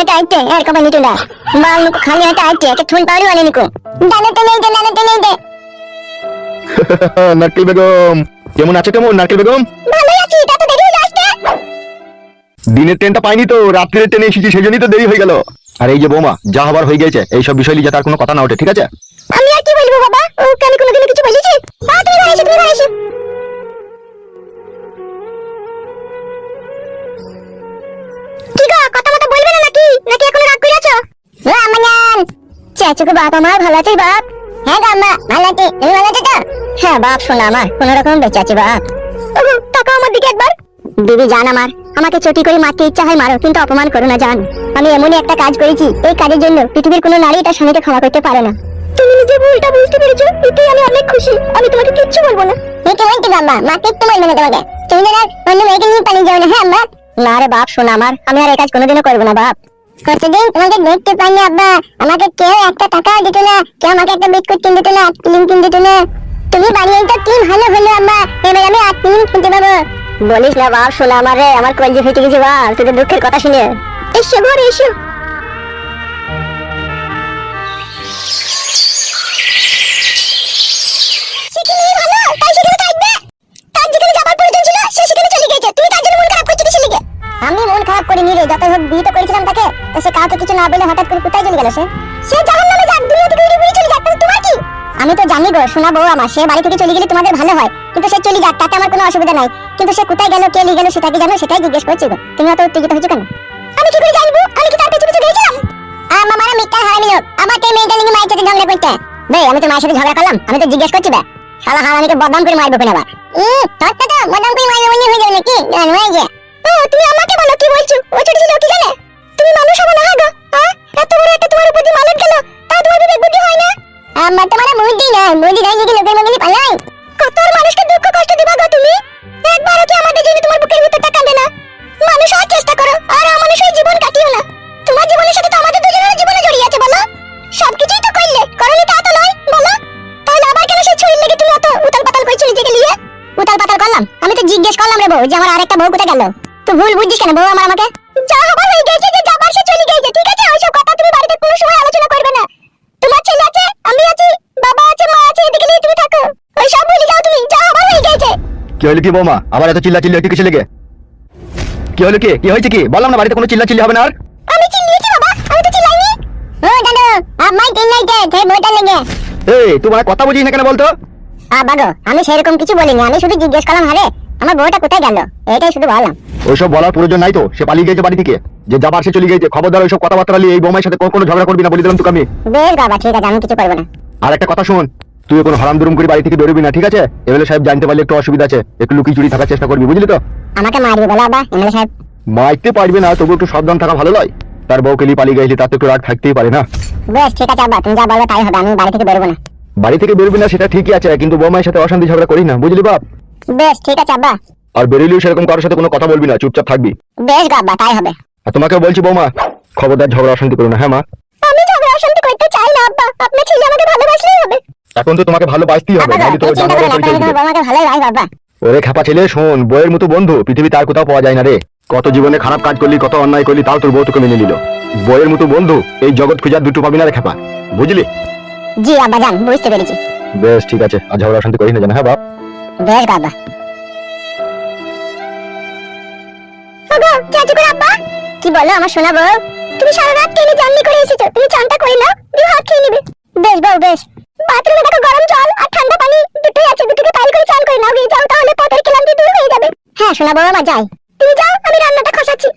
হাতে আইতে আর কবা নিটু না বাল নুকু খালি হাতে আইতে একে থুন পাউরি নিকু। দানে তো নেই দে দানে তো নেই দে। নারকেল বেগম কেমন আছে কেমন নারকেল বেগম? ভালোই আছি তা তো দেরি আসতে দিনের ট্রেনটা পাইনি তো রাত্রের ট্রেনে এসেছি সেই জন্যই তো দেরি হয়ে গেল। আর এই যে বৌমা যা হবার হয়ে গেছে এইসব বিষয় নিয়ে যাতে আর কোনো কথা না ওঠে ঠিক আছে? আমি আর কি বলব বাবা? কোনোদিনও কিছু বলেছি? বা তুমি এসো তুমি এসো। না নাকি রাগ ও চাচুকে বাপ আমার? ভালো বাপ? হ্যাঁ ভালো তুমি ভালো আছো তো? হ্যাঁ বাপ, শোনা আমার, কোন রকম বেঁচে বাপ। তাকাও আমার দিকে একবার। দিদি, জান আমার, আমাকে চটি করে মারতে ইচ্ছা হয়, মারো, কিন্তু অপমান করো না, জান। আমি এমনই একটা কাজ করেছি, এই কাজের জন্য পৃথিবীর কোনো নারী তার স্বামীকে ক্ষমা করতে পারে না। তুমি নিজে ভুলটা বুঝতে পেরেছ, এতেই আমি অনেক খুশি। আমি তোমাকে কিচ্ছু বলব না। এতে বলতে বাবা মা কিচ্ছু বলবে না তোমাকে। তুমি অন্য মেয়েকে নিয়ে পালিয়ে যাও না হ্যাঁ আম্মা? না রে বাপ, শোনা আমার, আমি আর এই কাজ কোনোদিনও করব না, বাপ। কতদিন তোমাকে দেখতে পাইনি, আব্বা। আমাকে কেউ একটা টাকা দিত না। কেউ আমাকে একটা বিস্কুট কিনে দিত না ক্রিম কিনে দিত না। তুমি বানিয়ে তো কি ভালো হলো আম্মা এবার আমি আর ক্রিম কিনতে পাবো। বলিস না, বাপ, শোনা আমারে আমার কলজি ফেটে গেছে, বাপ। তোদের দুঃখের কথা শুনে। এসো ঘরে, এসো। খারাপ করিনি রে যত হোক বিয়ে তো করেছিলাম তাকে, তো সে কাউকে কিছু না বলে হঠাৎ করে কোথায় চলে গেল সে? সে জাহান নামে যাক দুনিয়া থেকে উড়ে উড়ে চলে যাক তোমার কি? আমি তো জানি গো, শোনা বউ আমার, সে বাড়ি থেকে চলে গেলে তোমাদের ভালো হয়, কিন্তু সে চলে যাক, তাতে আমার কোনো অসুবিধা নাই। কিন্তু সে কোথায় গেল, কে নিয়ে গেল সেটা কি জানো, সেটাই জিজ্ঞেস করছি গো। তুমি অত উত্তেজিত হয়েছো কেন? আমি কি করে জানব? আমি কি তার পেছনে পিছনে গেছিলাম? আমার মারা মিথ্যা হারামি লোক। এই মেয়েটা নিয়ে মায়ের সাথে ঝগড়া করতে। বে, আমি তো মায়ের সাথে ঝগড়া করলাম, আমি তো জিজ্ঞেস করছি, বে। শালা হারামিকে বদনাম করে মারবো কেন আবার? ই তোরটা তো, বদনাম করে মারবো অন্য হয়ে যাবে নাকি? জানো এই যে ও তুমি আমাকে বলো কি বলছো? ও ছোট ছিল কি জানে তুমি মানুষ হবে না হাগো হ্যাঁ? এত বড় একটা তোমার উপর দিয়ে মালত গেল তা তোমার বিবেক বুদ্ধি হয় না? আমার তোমার বুদ্ধি নাই বুদ্ধি নাই নাকি লোকের মঙ্গলি পালাই। কত আর মানুষকে দুঃখ কষ্ট দিবা গো তুমি? একবারও কি আমাদের জন্য তোমার বুকের ভিতরটা কাঁদে না? মানুষ হওয়ার চেষ্টা করো আর অমানুষ হয়ে জীবন কাটিও না। তোমার জীবনের সাথে তো আমাদের দুজনের জীবনে জড়িয়ে আছে বলো? সবকিছুই তো করলে করনি তা তো নয় বলো? তাহলে আবার কেন সেই ছুরির লেগে তুমি অত উতাল পাতাল করছ নিজেকে নিয়ে? উতাল পাতাল করলাম আমি তো জিজ্ঞেস করলাম রে বউ যে আমার আরেকটা বউ কোথায় গেল? ভুল বুঝিস কেন বউ আমার আমাকে? যা হবার হয়ে গেছে যে যাবার সে চলে গেছে ঠিক আছে? ওইসব কথা তুমি বাড়িতে কোনো সময় আলোচনা করবে না। তোমার ছেলে আছে আমি আছি বাবা আছে মা আছে এদিকে নিয়ে তুমি থাকো। ওইসব ভুলে যাও তুমি যা হবার হয়ে গেছে। কি হলো কি বৌমা? আবার এত চিল্লা চিল্লি একটু কিসে লেগে? কি হলো কি? কি হয়েছে কি? বললাম না বাড়িতে কোনো চিল্লা চিল্লি হবে না আর? আমি চিল্লিয়েছি বাবা আমি তো চিল্লাইনি। ও দাদু আমায় চিল্লাইতে সেই বইটা লেগে। এই তোমার কথা বুঝিস না কেন বলতো? আ গো আমি সেরকম কিছু বলিনি আমি শুধু জিজ্ঞেস করলাম হারে আমার বউটা কোথায় গেল? এটাই শুধু বললাম। ওইসব বলার প্রয়োজন নাই তো। সে পালিয়ে গেছে বাড়ি থেকে। যে যাবার সে চলে গেছে। খবরদার ওইসব কথাবার্তা নিয়ে এই বৌমার সাথে কোনো ঝগড়া করবি না বলে দিলাম তোকে আমি। বেশ বাবা ঠিক আছে আমি কিছু করব না। আর একটা কথা শোন তুই কোনো হারাম দুরুম করে বাড়ি থেকে বেরোবি না ঠিক আছে? এমএলএ সাহেব জানতে পারলে একটু অসুবিধা আছে একটু লুকিয়ে চুরি থাকার চেষ্টা করবি বুঝলি তো? আমাকে মারবি বলো আব্বা এমএলএ সাহেব। মারতে পারবে না তবু একটু সাবধান থাকা ভালো নয়। তার বউকে নিয়ে পালিয়ে গেছে তার তো একটু রাগ থাকতেই পারে না। বেশ ঠিক আছে আব্বা তুমি যা বলো তাই হবে আমি বাড়ি থেকে বেরোবো না। বাড়ি থেকে বেরোবি না সেটা ঠিকই আছে কিন্তু বৌমায়ের সাথে অশান্তি ঝগড়া করিস না বুঝলি বাপ? বেশ ঠিক আছে আব্বা। আর বেরোলেও সেরকম কারোর সাথে কোনো কথা বলবি না চুপচাপ থাকবি। বেশ গো আব্বা তাই হবে। আর তোমাকে বলছি বৌমা খবরদার ঝগড়া অশান্তি করো না হ্যাঁ মা? আমি ঝগড়া অশান্তি করতে চাই না আব্বা। আপনার ছেলে আমাকে ভালোবাসলেই হবে। এখন তো তোমাকে ভালোবাসতেই হবে নাহলে তো করে না পরিচয় দিবে আমাকে ভালোই ভাই বাবা। ওরে খাপা ছেলে শোন বইয়ের মতো বন্ধু পৃথিবীতে আর কোথাও পাওয়া যায় না রে। কত জীবনে খারাপ কাজ করলি কত অন্যায় করলি তাও তোর বউ তোকে মেনে নিল। বইয়ের মতো বন্ধু এই জগৎ খুঁজার দুটো পাবি না রে খাপা বুঝলি? জি আব্বা জান বুঝতে পেরেছি। বেশ ঠিক আছে আর ঝগড়া অশান্তি করিস না জানা হ্যাঁ বাপ? বেশ গো ওগো চাচু করে আব্বা কি বলো আমার শোনা বউ? তুমি সারা রাত ট্রেনে জানলি করে এসেছ? তুমি চানটা করে নাও তুই হাত খেয়ে নিবে। বেশ বউ, বেশ। বাথরুমে দেখো গরম জল আর ঠান্ডা পানি, দুটোই আছে। দুটোকে পাইল করে চান করে নাও, গিয়ে যাও, তাহলে পথের ক্লান্তি দূর হয়ে যাবে। হ্যাঁ শোনা বউ, আমার যাই। তুমি যাও, আমি রান্নাটা খসাচ্ছি।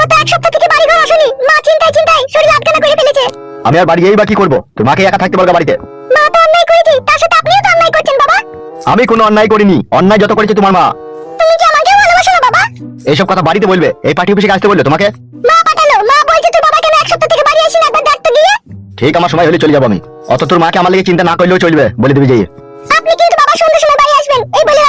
গত এক সপ্তাহ থেকে বাড়ি ঘর আসনি। মা চিন্তায় চিন্তায় শরীর আটকানা করে ফেলেছে। আমি আর বাড়ি গিয়েই বা কি করব? তোর মাকে একা থাকতে পারবে বাড়িতে। মা তো অন্যায় করেছে তার সাথে আপনিও তো অন্যায় করছেন বাবা। আমি কোনো অন্যায় করিনি। অন্যায় যত করেছে তোমার মা। তুমি কি আমাকে ভালোবাসো না বাবা? এইসব কথা বাড়িতে বলবে। এই পার্টি অফিসে আসতে বলল তোমাকে। মা পাঠালো। মা বলছে তোর বাবা কেন এক সপ্তাহ থেকে বাড়ি আসি না একবার দেখ তো ঠিক আমার সময় হলে চলে যাব আমি। অত তোর মাকে আমার লেগে চিন্তা না করলেও চলবে বলে দিবি যাই আপনি কিন্তু বাবা সন্ধ্যার সময় বাড়ি আসবেন। এই বলে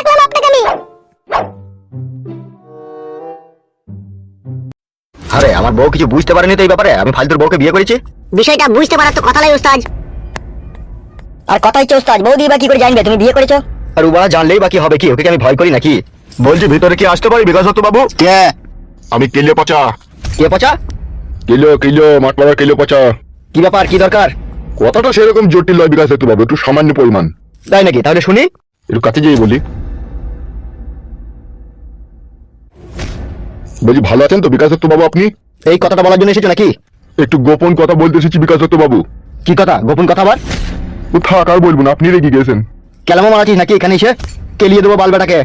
আরে আমার বউ কিছু বুঝতে পারেনি তো এই ব্যাপারে? আমি ফালতুর বউকে বিয়ে করেছি? বিষয়টা বুঝতে পারার তো কথা নাই উস্তাদ আর কথাই চোস্ত আজ বৌদি বা কি করে জানবে? তুমি বিয়ে করেছ? আর উবারা জানলেই বাকি হবে কি? ওকে কি আমি ভয় করি নাকি? বলছি ভিতরে কি আসতে পারি বিকাশ দত্ত বাবু কে? আমি কিলো পচা। কে পচা? কিলো কিলো মাটলার কিলো পচা। কি ব্যাপার কি দরকার? কথাটা সেরকম জটিল নয় বিকাশ দত্ত বাবু একটু সামান্য পরিমাণ। তাই নাকি? তাহলে শুনি। একটু কাছে যেই বলি। বলছি ভালো আছেন তো বিকাশ দত্ত বাবু আপনি? এই কথাটা বলার জন্য এসেছ নাকি? একটু গোপন কথা বলতে এসেছি বিকাশ দত্ত বাবু কি কথা? গোপন কথা আবার? ও থাক আর বলব না আপনি রেগে গেছেন। কেলামো মারাছিস নাকি এখানে এসে? কেলিয়ে দেবো বালবেটাকে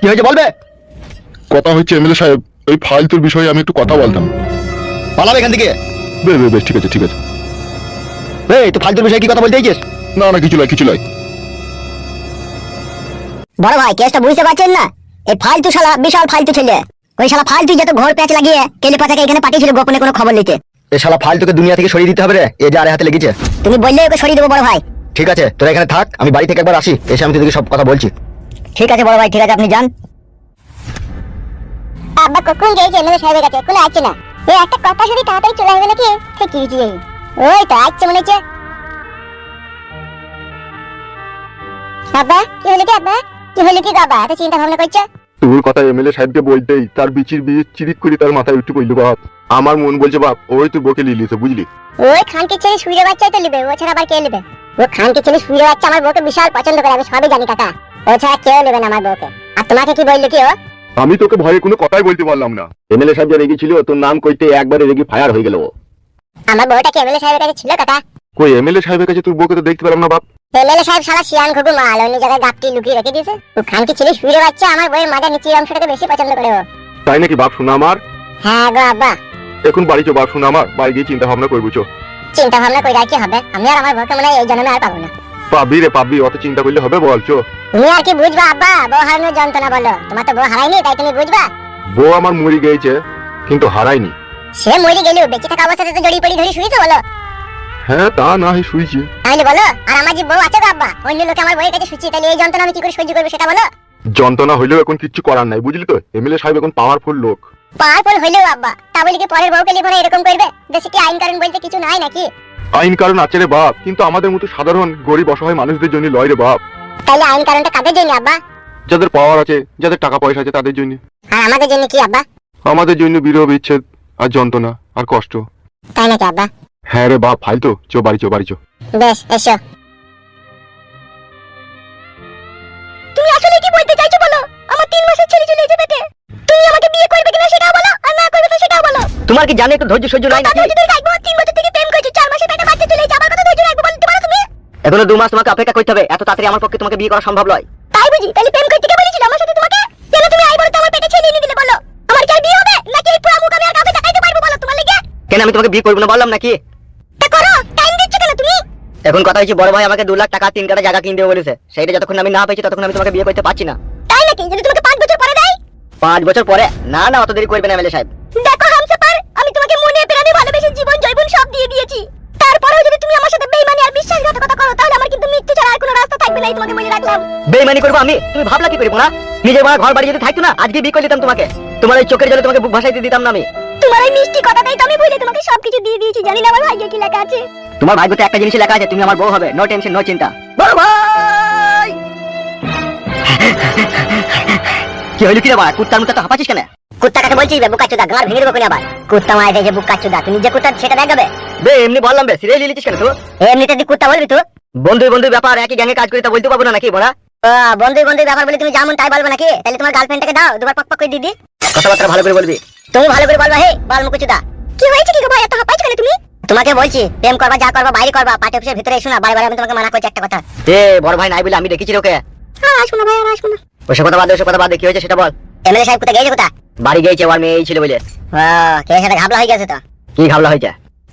কি হয়েছে বলবে? কথা হচ্ছে এমএলএ সাহেব ওই ফালতুর বিষয়ে আমি একটু কথা বলতাম। পালাবে এখান থেকে। বেশ বেশ বেশ ঠিক আছে ঠিক আছে। এই তো ফালতুর বিষয়ে কি কথা বলতে চাইছিস? না না কিছু নয় কিছু নয়। বড় ভাই কেসটা বুঝতে পারছেন না? এই ফালতু শালা বিশাল ফালতু ছেলে। ওই শালা ফালতু যত ঘর প্যাচ লাগিয়ে কেলে পাতাকে এখানে পাঠিয়েছিল গোপনে কোনো খবর নিতে। এ শালা ফালতুকে দুনিয়া থেকে সরিয়ে দিতে হবে রে এ যে আরে হাতে লেগেছে। তুমি বললে ওকে সরিয়ে দেবো বড় ভাই। ঠিক আছে তোরা এখানে থাক আমি বাড়ি থেকে একবার আসি এসে আমি তোদেরকে সব কথা বলছি। ঠিক আছে বড় ভাই ঠিক আছে আপনি যান। আব্বা কখন গেছে এমএলএ সাহেবের কাছে কোনো আসছে না। এই একটা কথা যদি তাড়াতাড়ি চলে আসবে নাকি? ঠিক কি হয়েছে ওই তো আসছে মনে হচ্ছে। আব্বা কি হলো কি আব্বা? কি হলো কি বাবা এত চিন্তা ভাবনা করছ? তোর কথা এমএলএ সাহেবকে বলতেই তার বিচির বিয়ে চিরিত করে তার মাথায় উঠে পড়ল বাপ। আমার মন বলছে বাপ ওই তুই বকে লিলিছে বুঝলি? ওই খানকে ছেলে শুয়ে বাচ্চাই তো নেবে ও ছাড়া আবার কে নেবে? ও খানকে ছেলে শুয়ে বাচ্চা আমার বউকে বিশাল পছন্দ করে আমি সবই জানি কাকা। ও ছাড়া কেউ নেবে না আমার বউকে। আর তোমাকে কি বলল কি ও? আমি তোকে ভয়ে কোনো কথাই বলতে পারলাম না। এমএলএ সাহেব যে রেগেছিল তোর নাম কইতে একবারে রেগে ফায়ার হয়ে গেল ও। আমার বউটা কি এমএলএ সাহেবের কাছে ছিল কাকা? কই এমএলএ সাহেবের কাছে তোর বউকে তো দেখতে পেলাম না বাপ। এমএলএ সাহেব সারা শিয়ান মাল অন্য জায়গায় গাপটি লুকিয়ে রেখে দিয়েছে। খানকে ছেলে শুয়ে বাচ্চা আমার বউয়ের মাথার নিচের অংশটাকে বেশি পছন্দ করে ও। তাই নাকি বাপ শোনা আমার? হ্যাঁ গো আব্বা। এখন বাড়ি চো বাপ শোনা আমার। বাড়ি গিয়ে চিন্তা ভাবনা করব চো চিন্তা ভাবনা করে আর কি হবে? আমি আর আমার বউকে মনে হয় এই জন্মে আর পাবো না। পাবি রে পাবি অত চিন্তা করলে হবে বল চো। তুমি আর কি বুঝবা আব্বা? বউ হারানোর যন্ত্রণা বলো। তোমার তো বউ হারায়নি তাই তুমি বুঝবা? বউ আমার মরে গিয়েছে কিন্তু হারাইনি সে মরে গেলেও বেঁচে থাকা অবস্থাতে তো জড়িয়ে পড়ি ধরে শুয়েছো বলো। হ্যাঁ তা না হয় তাহলে বলো আর আমার যে বউ আছে গো আব্বা অন্য লোকে আমার বউয়ের কাছে তাহলে এই যন্ত্রণা আমি কি করে সহ্য করব সেটা বলো? যন্ত্রণা হইলেও এখন কিচ্ছু করার নাই বুঝলি তো? এমএলএ সাহেব এখন পাওয়ারফুল লোক। পাওয়ারফুল হইলেও আব্বা তা বলে কি পরের বউকে লিখে এরকম করবে? দেশে কি আইন কারণ বলতে কিছু নাই নাকি? আইন কারণ আছে রে বাপ কিন্তু আমাদের মতো সাধারণ গরিব অসহায় মানুষদের জন্য লয় রে বাপ। তাহলে আইন কারণটা কাদের জন্য আব্বা? যাদের পাওয়ার আছে যাদের টাকা পয়সা আছে তাদের জন্য। আর আমাদের জন্য কি আব্বা? আমাদের জন্য বিরহ বিচ্ছেদ আর যন্ত্রণা আর কষ্ট। তাই নাকি আব্বা? হ্যাঁ রে বাপ ফাইল তো চো বাড়ি চো বাড়ি চো। বেশ এসো। তুমি আসলে কি বলতে চাইছো বলো? আমার তিন মাসের ছেলে চলে এসে পেটে। তুমি আমাকে বিয়ে করবে কিনা সেটাও বলো আর না করবে তো সেটাও বলো। তোমার কি জানে একটু ধৈর্য সহ্য নাই নাকি? ধৈর্য রাখব তিন বছর থেকে প্রেম করছ চার মাসে পেটে বাচ্চা চলে কথা ধৈর্য রাখব বলতে পারো তুমি? এখনও দু মাস তোমাকে অপেক্ষা করতে হবে এত তাড়াতাড়ি আমার পক্ষে তোমাকে বিয়ে করা সম্ভব নয়। তাই বুঝি? তাহলে প্রেম করতে কে বলেছিল আমার সাথে তোমাকে? কেন তুমি আই বলো তো আমার পেটে ছেলে এনে দিলে বলো। আমার কি বিয়ে হবে? নাকি এই পুরো মুখ আমি আর কাউকে দেখাইতে পারব বলো তোমার লেগে? কেন আমি তোমাকে বিয়ে করব না বললাম নাকি তা করো টাইম দিচ্ছ কেন তুমি এখন কথা হচ্ছে বড় ভাই আমাকে দু লাখ টাকা তিন কাটা জায়গা কিনে দেবে বলেছে। সেইটা যতক্ষণ আমি না পেয়েছি ততক্ষণ আমি তোমাকে বিয়ে করতে পারছি না। তাই নাকি? যদি তোমাকে পাঁচ বছর পরে দেয়? পাঁচ বছর পরে? না না অত দেরি করবে না এমএলএ সাহেব। দেখো হামসাফার আমি তোমাকে মনে প্রাণে ভালোবেসে জীবন জৈবন সব দিয়ে দিয়েছি। তারপরেও যদি তুমি আমার সাথে বেইমানি আর বিশ্বাসঘাতকতা করো তাহলে আমার কিন্তু মৃত্যু ছাড়া আর কোনো রাস্তা থাকবে না তোমাকে বলে রাখলাম। বেইমানি করব আমি? তুমি ভাবলা কি করব না নিজের মা ঘর বাড়ি যদি থাকতো না আজকে বিয়ে করে দিতাম তোমাকে। তোমার ওই চোখের জলে তোমাকে বুক ভাসাইতে দিতাম না আমি। তোমার এই মিষ্টি কথাটাই তো আমি ভুলে তোমাকে সবকিছু দিয়ে দিয়েছি জানি না আমার ভাগ্যে কি লেখা আছে। তোমার ভাগ্যতে একটা জিনিস লেখা আছে তুমি আমার বউ হবে। নো টেনশন নো চিন্তা। বড় ভাই! কি হইল কি রে বাড়া? কুত্তার মতো তো হাঁপাচ্ছিস কেন? কুত্তা কাছে বলছিস বুকা চুদা গাঁর ভেঙে দেবো কোনি আবার। কুত্তা মারা যে বুকা চুদা তুমি যে কুত্তা সেটা দেখাবে বে এমনি বললাম বে সিরিয়ালি লিখিস কেন তুই? এমনিতে তুই কুত্তা বলবি তুই? বন্ধু বন্ধু ব্যাপার একই গ্যাংয়ে কাজ করি তা বলতে পারব না নাকি বড়া? বন্ধু বন্ধু ব্যাপার বলে তুমি যেমন তাই বলবে নাকি? তাহলে তোমার গার্লফ্রেন্ডটাকে দাও দুবার পক পক করে দিদি। কথাবার্তা ভালো করে বলবি। তুমি ভালো করে বলবা হে বাল মুখ চুদা। কি হয়েছে কি গো ভাই? এত হাঁপাইছো কেন তুমি? তোমাকে বলছি প্রেম করবা যা করবা বাইরে করবা পার্টি অফিসের ভিতরে এসো না বারে বারে আমি তোমাকে মানা করছি একটা কথা। এ বড় ভাই নাই বলে আমি দেখেছি ওকে হ্যাঁ আসব না ভাই আর আসব না। ওসব কথা বাদ ওসব কথা বাদ কি হয়েছে সেটা বল। এমএলএ সাহেব কোথায় গেছে কোথায়? বাড়ি গিয়েছে ওর মেয়ে ছিল বলে। হ্যাঁ কে সাথে ঘাবলা হয়ে গেছে তো? কি ঘাবলা হয়েছে?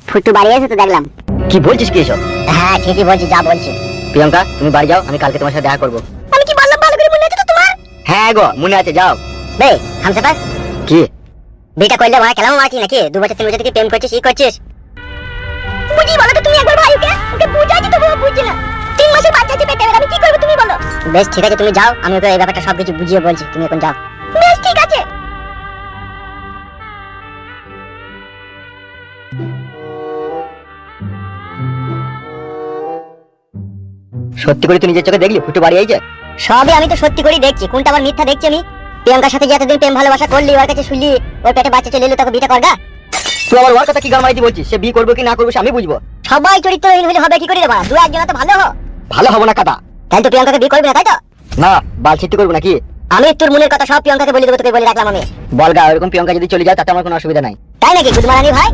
ফুটু বাড়ি এসে তো দেখলাম। কি বলছিস কি এসব? হ্যাঁ ঠিকই বলছি যা বলছি। প্রিয়াঙ্কা তুমি বাড়ি যাও আমি কালকে তোমার সাথে দেখা করব। আমি কি বললাম ভালো করে মনে আছে তো তোমার? হ্যাঁ গো মনে আছে যাও। বে হামসাফার। কি? বিটা করলে ভাই কেলাম মারছিস নাকি? দু বছর তিন বছর থেকে প্রেম করছিস ই করছিস? বুঝি বলো তো তুমি একবার ভাই ওকে? না তিন মাসের বাচ্চা আছে পেটে আমি কি করব তুমি বলো। বেশ ঠিক আছে তুমি যাও আমি ওকে এই ব্যাপারটা সবকিছু বুঝিয়ে বলছি তুমি এখন যাও। বেশ ঠিক আছে। সত্যি করে তুই নিজের চোখে দেখলি ফুটু বাড়ি আইছে সবই আমি তো সত্যি করে দেখছি কোনটা আবার মিথ্যা দেখছি আমি? প্রিয়াঙ্কার সাথে যে এতদিন প্রেম ভালোবাসা করলি ওর কাছে শুনলি ওর পেটে বাচ্চা চলে এলো তোকে বিটা করগা? তুই আবার ওর কথা কি গান মাইতি বলছিস? সে বিয়ে করব কি না করব আমি বুঝব। সবাই চরিত্রহীন হলে হবে কি করে দেবা? দু একজন তো ভালো হো ভালো হব না কাটা তাই তো প্রিয়াঙ্কাকে বিয়ে করবি না তাই তো? না বাল ছিট্টি করব নাকি? আমি তোর মনের কথা সব প্রিয়াঙ্কাকে বলে দেবো তোকে বলে রাখলাম আমি। বলগা ওরকম প্রিয়ঙ্কা যদি চলে যায় তাতে আমার কোনো অসুবিধা নাই। তাই নাকি? গুদমারানি ভাই?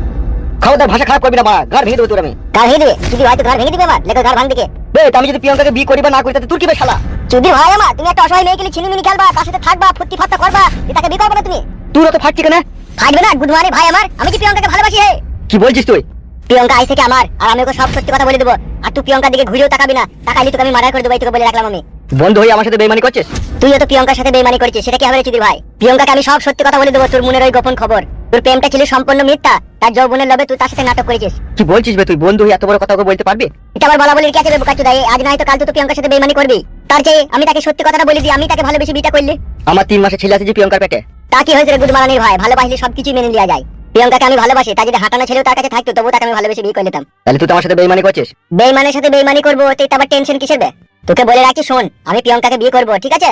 খাওয়া ভাষা খারাপ করবি না মা। ঘর ভেঙে দেবো তোর আমি। কার ভেঙে দিবে? যদি ভাই তো ঘর ভেঙে দিবে আমার লেখো ঘর ভাঙ দিকে বে আমি যদি প্রিয়ঙ্কাকে বিয়ে করি বা না করি তাতে তোর কি বে শালা? যদি ভাই আমার তুমি একটা অসহায় মেয়েকে ছিনি মিনি খেলবা তার সাথে থাকবা ফুর্তি ফাত্তা করবা তাকে বিয়ে করবে না তুমি? তুই তো ফাটছি কেন? ফাটবে না গুদমারানি ভাই আমার। আমি কি প্রিয়াঙ্কাকে ভালোবাসি হে? কি বলছিস তুই? প্রিয়ঙ্কা আই থেকে আমার? আর আমি ওকে সব সত্যি কথা বলে দেবো। আর তুই প্রিয়ঙ্কার দিকে ঘুরেও তাকাবি না। তাকাইলে তোকে আমি মার্ডার করে দেবো এই তোকে বলে রাখলাম আমি। বন্ধু হয়ে আমার সাথে বেইমানি করছিস? তুইও তো প্রিয়ঙ্কার সাথে বেইমানি করেছিস সেটা কি হবে চুদির ভাই? প্রিয়ঙ্কাকে আমি সব সত্যি কথা বলে দেবো তোর মনের ওই গোপন খবর। তোর প্রেমটা ছিল সম্পূর্ণ মিথ্যা তার যৌবনের লোভে তুই তার সাথে নাটক করেছিস। কি বলছিস বে তুই? বন্ধু হয়ে এত বড় কথা ওকে বলতে পারবি? এটা আবার বলা বলির কি আছে রে বোকা চুদাই আজ নয় তো কাল তো তুই প্রিয়ঙ্কার সাথে বেইমানি করবি। তার চেয়ে আমি তাকে সত্যি কথাটা বলে দিই আমি তাকে ভালোবেসে বিটা করলি। আমার তিন মাসে ছেলে আছে যে প্রিয়ঙ্কার পেটে। তা কি হয়েছে রে গুদমারানির ভাই? ভালোবাসলে সবকিছুই মেনে নেওয়া যায়। প্রিয়ঙ্কাকে আমি ভালোবাসি তা যদি হাঁটানো ছেলেও তার কাছে থাকতো তবু তাকে আমি ভালোবেসে বিয়ে করে নিতাম। তাহলে তুই তো আমার সাথে বেইমানি করছিস? বেইমানের সাথে বেইমানি করব তো আবার টেনশন কিসের বে? তোকে বলে রাখি শোন আমি প্রিয়ঙ্কাকে বিয়ে করব ঠিক আছে?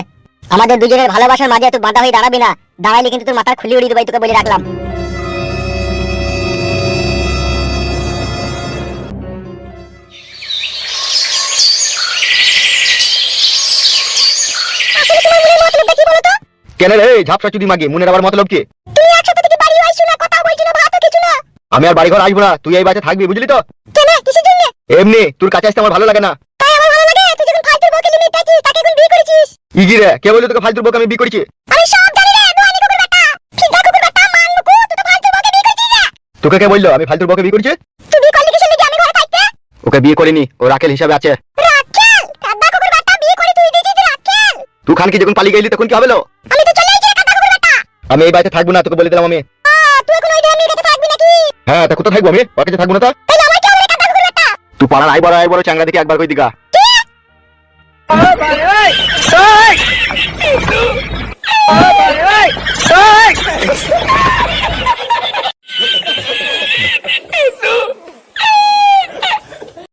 আমাদের দুজনের ভালোবাসার মাঝে তুই বাধা হয়ে দাঁড়াবি না। দাঁড়াইলে কিন্তু তোর মাথার খুলি উড়িয়ে দেবো এই তোকে বলে রাখলাম। কেন রে? ঝাপসা চুদি মাগি মনের আবার মতলব কি? তুমি একসাথে থেকে বাড়ি আইছো না কথা বলছো না ভাতও কিছু না। আমি আর বাড়ি ঘর আসব না তুই এই বাড়িতে থাকবি বুঝলি তো? কেন? কিসের জন্য? এমনি তোর কাছে আসতে আমার ভালো লাগে না। তাই আমার ভালো লাগে? তুই যখন ফালতু বকে লিমিট আছিস তাকে এখন বিয়ে করেছিস? ইগি রে কে বলল তোকে আমি বিয়ে করেছি? আমি সব জানি রে দোয়ানি কুকুর বেটা। ফিদা কুকুর বেটা মুকু তুই তো ফালতু বকে বিয়ে করেছিস রে। তোকে কে বলল আমি ফালতুর বউকে বিয়ে করেছি? তুই বিয়ে করলি কিসের লিগে? আমি ঘরে থাকতে? ওকে বিয়ে করিনি ও রাকেল হিসাবে আছে। রাখেল? কাদা কুকুর বেটা বিয়ে করে তুই তুই খানকি যখন পালিয়ে গেলি তখন কি হবে আমি এই বাড়িতে থাকব না তোকে বলে দিলাম আমি হ্যাঁ তা কোথায় থাকব আমি ওর কাছে থাকব না তা তুই পাড়ার আই বড় আই বড় চাংরা দেখে একবার কই দিগা